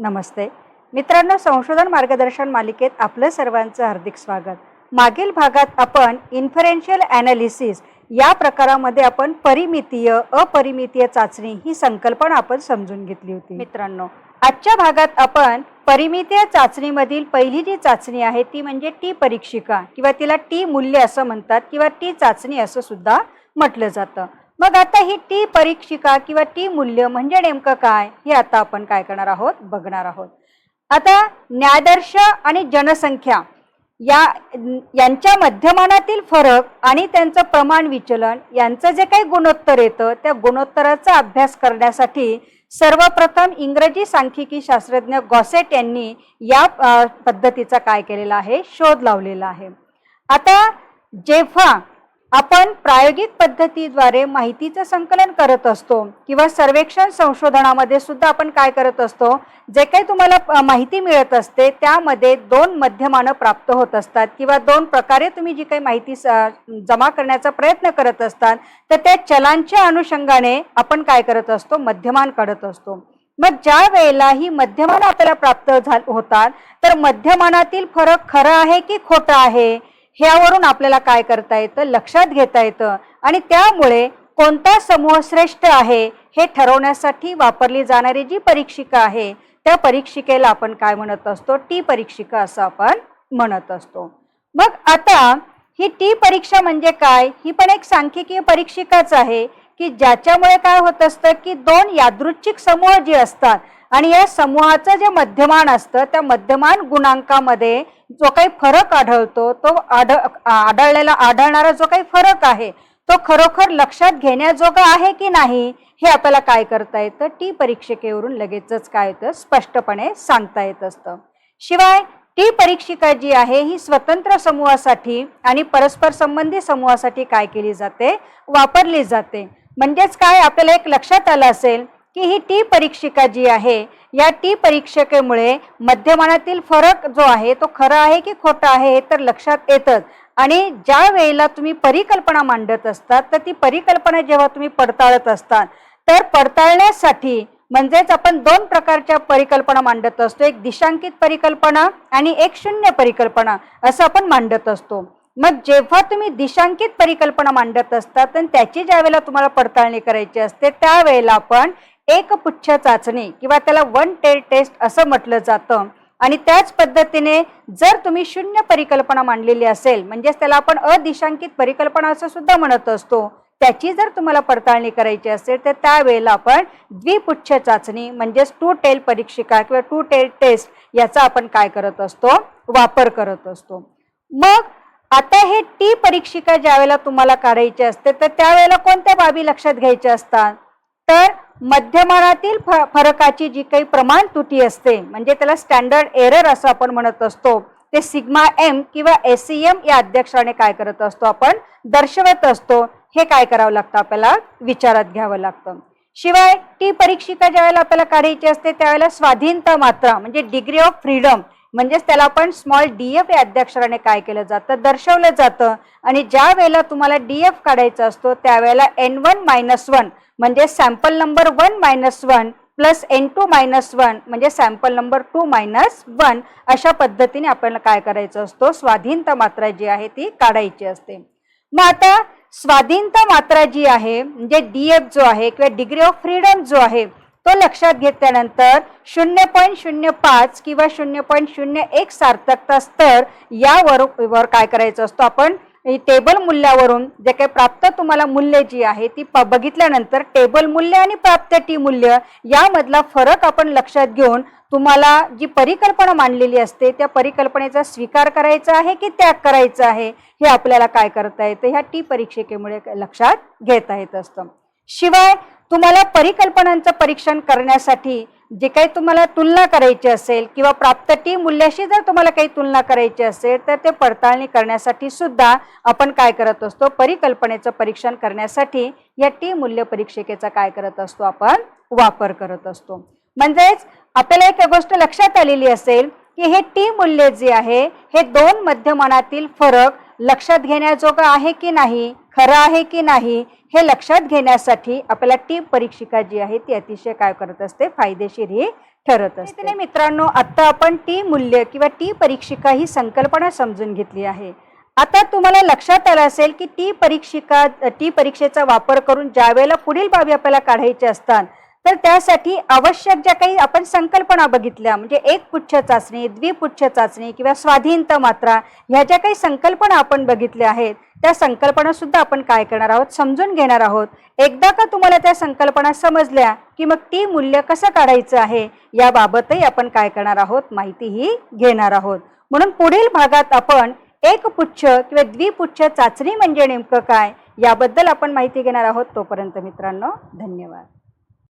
नमस्ते. मित्रांनो संशोधन मार्गदर्शन मालिकेत आपलं सर्वांचं हार्दिक स्वागत. मागील भागात आपण इन्फरेन्शियल ॲनालिसिस या प्रकारामध्ये आपण परिमितीय अपरिमितीय चाचणी ही संकल्पना आपण समजून घेतली होती. मित्रांनो आजच्या भागात आपण परिमितीय चाचणीमधील पहिली जी चाचणी आहे ती म्हणजे टी परीक्षिका किंवा तिला टी मूल्य असं म्हणतात किंवा टी चाचणी असं सुद्धा म्हटलं जातं. मग आता ही टी परीक्षिका किंवा टी मूल्य म्हणजे नेमकं काय हे आता आपण काय करणार आहोत बघणार आहोत. आता न्यायदर्श आणि जनसंख्या या यांच्या मध्यमानातील फरक आणि त्यांचं प्रमाण विचलन यांचं जे काही गुणोत्तर येतं त्या गुणोत्तराचा अभ्यास करण्यासाठी सर्वप्रथम इंग्रजी सांख्यिकी शास्त्रज्ञ गॉसेट यांनी या पद्धतीचा काय केलेला आहे शोध लावलेला आहे. आता जेव्हा आपण प्रायोगिक पद्धतीद्वारे माहितीचं संकलन करत असतो किंवा सर्वेक्षण संशोधनामध्ये सुद्धा आपण काय करत असतो जे काही तुम्हाला माहिती मिळत असते त्यामध्ये दोन मध्यमानं प्राप्त होत असतात किंवा दोन प्रकारे तुम्ही जी काही माहिती स- जमा करण्याचा प्रयत्न करत असतात तर त्या चलांच्या अनुषंगाने आपण काय करत असतो मध्यमान काढत असतो. मग ज्या वेळेला ही मध्यमान आपल्याला प्राप्त झा होतात तर मध्यमानातील फरक खरं आहे की खोटं आहे? ह्यावरून आपल्याला काय करता येतं? लक्षात घेता येतं. आणि त्यामुळे कोणता समूह श्रेष्ठ आहे हे ठरवण्यासाठी वापरली जाणारी जी परीक्षिका आहे त्या परीक्षिकेला आपण काय म्हणत असतो? टी परीक्षिका असं आपण म्हणत असतो. मग आता ही टी परीक्षा म्हणजे काय? ही पण एक सांख्यिकीय परीक्षिकाच आहे. की ज्याच्यामुळे काय होत असतं की दोन यादृच्छिक समूह जे असतात आणि या समूहाचं जे मध्यमान असतं त्या मध्यमान गुणांकामध्ये जो काही फरक आढळतो तो आढळ आढळलेला आढळणारा जो काही फरक आहे तो खरोखर लक्षात घेण्याजोगा आहे की नाही हे आपल्याला काय करता येतं? टी परीक्षिकेवरून लगेचच काय येतं? स्पष्टपणे सांगता येत असतं. शिवाय टी परीक्षिका जी आहे ही स्वतंत्र समूहासाठी आणि परस्पर संबंधी समूहासाठी काय केली जाते? वापरली जाते. म्हणजेच काय? आपल्याला एक लक्षात आलं असेल की ही टी परीक्षिका जी आहे या टी परीक्षिकेमुळे मध्यमानातील फरक जो आहे तो खरा आहे की खोटा आहे हे तर लक्षात येतच. आणि ज्या वेळेला तुम्ही परिकल्पना मांडत असतात तर ती परिकल्पना जेव्हा तुम्ही पडताळत असतात तर पडताळण्यासाठी म्हणजेच आपण दोन प्रकारच्या परिकल्पना मांडत असतो. एक दिशांकित परिकल्पना आणि एक शून्य परिकल्पना असं आपण मांडत असतो. मग जेव्हा तुम्ही दिशांकित परिकल्पना मांडत असतात आणि त्याची ज्या वेळेला तुम्हाला पडताळणी करायची असते त्यावेळेला आपण एक पुच्छ चाचणी किंवा त्याला वन टेल टेस्ट असं म्हटलं जातं. आणि त्याच पद्धतीने जर तुम्ही शून्य परिकल्पना मांडलेली असेल म्हणजेच त्याला आपण अदिशांकित परिकल्पना असं सुद्धा म्हणत असतो त्याची जर तुम्हाला पडताळणी करायची असेल तर त्यावेळेला आपण द्विपुच्छ चाचणी म्हणजेच टू टेल परीक्षिका किंवा टू टेल टेस्ट याचा आपण काय करत असतो? वापर करत असतो. मग आता हे टी परीक्षिका ज्यावेळेला तुम्हाला काढायची असते तर त्यावेळेला कोणत्या बाबी लक्षात घ्यायच्या असतात? तर मध्यमानातील फ फरकाची जी काही प्रमाण तुटी असते म्हणजे त्याला स्टँडर्ड एरर असं आपण म्हणत असतो ते सिग्मा एम किंवा एस सी एम या अध्यक्षाने काय करत असतो आपण दर्शवत असतो. हे काय करावं लागतं आपल्याला? विचारात घ्यावं लागतं. शिवाय टी परीक्षिका ज्यावेळेला आपल्याला काढायची असते त्यावेळेला स्वाधीनता मात्रा म्हणजे डिग्री ऑफ फ्रीडम म्हणजेच त्याला आपण स्मॉल डी एफ या अध्यक्षराने काय केलं जातं दर्शवलं जातं. आणि ज्या वेळेला तुम्हाला डी एफ काढायचा असतो त्यावेळेला एन वन मायनस वन म्हणजे sample number one minus one plus N two minus one म्हणजे sample number two minus one अशा पद्धतीने आपल्याला काय करायचं असतो स्वाधीनता मात्रा जी आहे ती काढायची असते. मग आता स्वाधीनता मात्रा जी आहे म्हणजे डी एफ जो आहे किंवा डिग्री ऑफ फ्रीडम जो आहे तो लक्षात घेतल्यानंतर शून्य पॉईंट शून्य पाच किंवा शून्य पॉईंट शून्य एक सार्थकता स्तर यावर वर काय करायचं असतो आपण? टेबल मूल्यावरून जे काही प्राप्त तुम्हाला मूल्य जी आहे ती प- बघितल्यानंतर टेबल मूल्य आणि प्राप्त टी मूल्य यामधला फरक आपण लक्षात घेऊन तुम्हाला जी परिकल्पना मांडलेली असते त्या परिकल्पनेचा स्वीकार करायचा आहे की त्याग करायचा आहे हे आपल्याला काय करता येतं? ह्या टी परीक्षिकेमुळे लक्षात घेता येत असतं. शिवाय तुम्हाला परिकल्पनांचं परीक्षण करण्यासाठी जे काही तुम्हाला तुलना करायची असेल किंवा प्राप्त टी मूल्याशी जर तुम्हाला काही तुलना करायची असेल तर ते पडताळणी करण्यासाठी सुद्धा आपण काय करत असतो? परिकल्पनेचं परीक्षण करण्यासाठी या टी मूल्य परीक्षिकेचा काय करत असतो? आपण वापर करत असतो. म्हणजेच आपल्याला एक गोष्ट लक्षात आलेली असेल की हे टी मूल्य जे आहे हे दोन मध्यमानातील फरक लक्षात घेण्याजोगं आहे की नाही? खरं आहे की नाही हे लक्षात घेण्यासाठी आपल्याला टी परीक्षिका जी आहे ती अतिशय काय करत असते फायदेशीर ही ठरत असते. मित्रांनो आता आपण टी मूल्य किंवा टी परीक्षिका ही संकल्पना समजून घेतली आहे. आता तुम्हाला लक्षात आलं असेल की टी परीक्षिका टी परीक्षेचा वापर करून ज्या वेळेला पुढील बाबी आपल्याला काढायच्या असतात तर त्यासाठी आवश्यक ज्या काही आपण संकल्पना बघितल्या म्हणजे एक पुच्छ चाचणी द्विपुच्छ चाचणी किंवा स्वाधीनता मात्रा ह्या ज्या काही संकल्पना आपण बघितल्या आहेत त्या संकल्पना सुद्धा आपण काय करणार आहोत? समजून घेणार आहोत. एकदा का तुम्हाला त्या संकल्पना समजल्या की मग ती मूल्य कसं काढायचं आहे? याबाबतही आपण काय करणार आहोत? माहितीही घेणार आहोत. म्हणून पुढील भागात आपण एक पुच्छ किंवा द्विपुच्छ चाचणी म्हणजे नेमकं काय? याबद्दल आपण माहिती घेणार आहोत. तोपर्यंत मित्रांनो धन्यवाद.